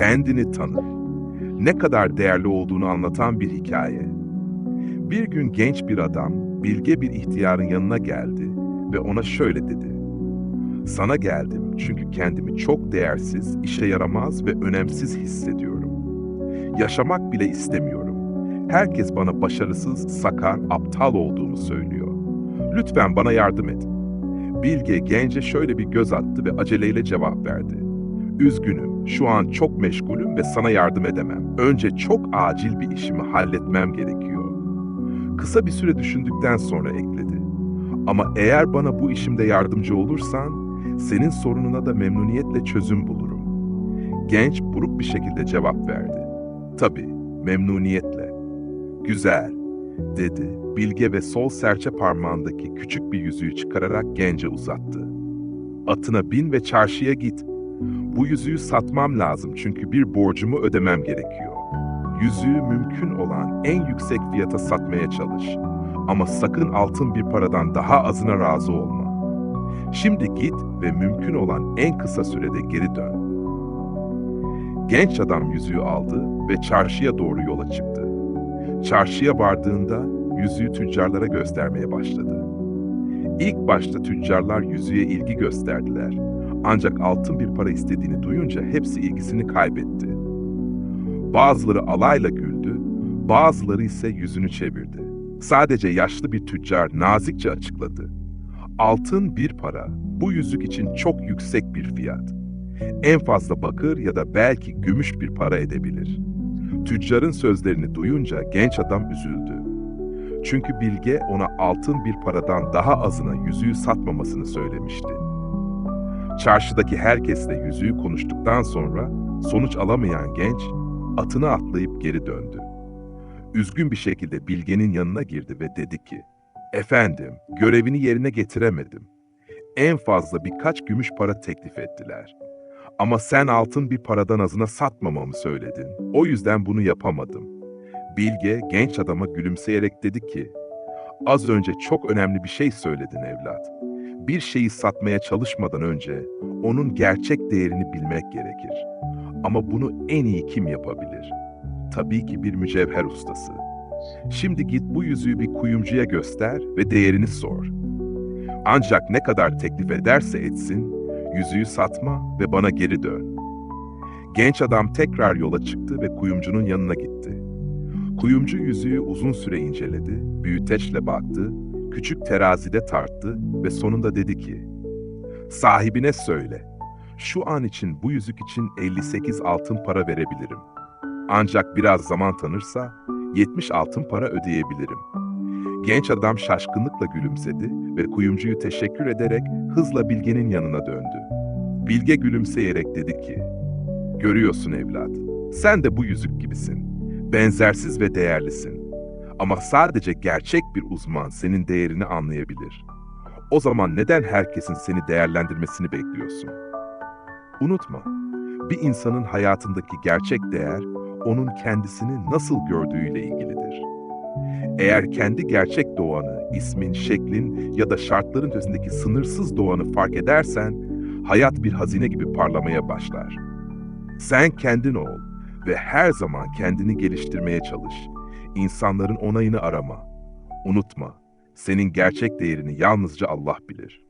kendini tanı. Ne kadar değerli olduğunu anlatan bir hikaye. Bir gün genç bir adam, bilge bir ihtiyarın yanına geldi ve ona şöyle dedi. Sana geldim çünkü kendimi çok değersiz, işe yaramaz ve önemsiz hissediyorum. Yaşamak bile istemiyorum. Herkes bana başarısız, sakar, aptal olduğumu söylüyor. Lütfen bana yardım et. Bilge gence şöyle bir göz attı ve aceleyle cevap verdi. Üzgünüm, şu an çok meşgulüm ve sana yardım edemem. Önce çok acil bir işimi halletmem gerekiyor. Kısa bir süre düşündükten sonra ekledi. Ama eğer bana bu işimde yardımcı olursan, senin sorununa da memnuniyetle çözüm bulurum. Genç buruk bir şekilde cevap verdi. Tabii, memnuniyetle. Güzel, dedi. Bilge ve sol serçe parmağındaki küçük bir yüzüğü çıkararak gence uzattı. Atına bin ve çarşıya git. Bu yüzüğü satmam lazım çünkü bir borcumu ödemem gerekiyor. Yüzüğü mümkün olan en yüksek fiyata satmaya çalış. Ama sakın altın bir paradan daha azına razı olma. Şimdi git ve mümkün olan en kısa sürede geri dön. Genç adam yüzüğü aldı ve çarşıya doğru yola çıktı. Çarşıya vardığında yüzüğü tüccarlara göstermeye başladı. İlk başta tüccarlar yüzüğe ilgi gösterdiler. Ancak altın bir para istediğini duyunca hepsi ilgisini kaybetti. Bazıları alayla güldü, bazıları ise yüzünü çevirdi. Sadece yaşlı bir tüccar nazikçe açıkladı. Altın bir para, bu yüzük için çok yüksek bir fiyat. En fazla bakır ya da belki gümüş bir para edebilir. Tüccarın sözlerini duyunca genç adam üzüldü. Çünkü Bilge ona altın bir paradan daha azına yüzüğü satmamasını söylemişti. Çarşıdaki herkesle yüzüğü konuştuktan sonra sonuç alamayan genç atına atlayıp geri döndü. Üzgün bir şekilde Bilge'nin yanına girdi ve dedi ki, Efendim, görevini yerine getiremedim. En fazla birkaç gümüş para teklif ettiler. Ama sen altın bir paradan azına satmamamı söyledin. O yüzden bunu yapamadım. Bilge genç adama gülümseyerek dedi ki, Az önce çok önemli bir şey söyledin evlat. Bir şeyi satmaya çalışmadan önce onun gerçek değerini bilmek gerekir. Ama bunu en iyi kim yapabilir? Tabii ki bir mücevher ustası. Şimdi git bu yüzüğü bir kuyumcuya göster ve değerini sor. Ancak ne kadar teklif ederse etsin, yüzüğü satma ve bana geri dön. Genç adam tekrar yola çıktı ve kuyumcunun yanına gitti. Kuyumcu yüzüğü uzun süre inceledi, büyüteçle baktı, küçük terazide tarttı ve sonunda dedi ki, Sahibine söyle, şu an için bu yüzük için 58 altın para verebilirim. Ancak biraz zaman tanırsa 70 altın para ödeyebilirim. Genç adam şaşkınlıkla gülümsedi ve kuyumcuyu teşekkür ederek hızla Bilge'nin yanına döndü. Bilge gülümseyerek dedi ki, Görüyorsun evlat, sen de bu yüzük gibisin. Benzersiz ve değerlisin. Ama sadece gerçek bir uzman senin değerini anlayabilir. O zaman neden herkesin seni değerlendirmesini bekliyorsun? Unutma, bir insanın hayatındaki gerçek değer onun kendisini nasıl gördüğüyle ilgilidir. Eğer kendi gerçek doğanı, ismin, şeklin ya da şartların ötesindeki sınırsız doğanı fark edersen, hayat bir hazine gibi parlamaya başlar. Sen kendin ol ve her zaman kendini geliştirmeye çalış. İnsanların onayını arama. Unutma, senin gerçek değerini yalnızca Allah bilir.